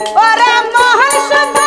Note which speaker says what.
Speaker 1: ওরা মহাসভা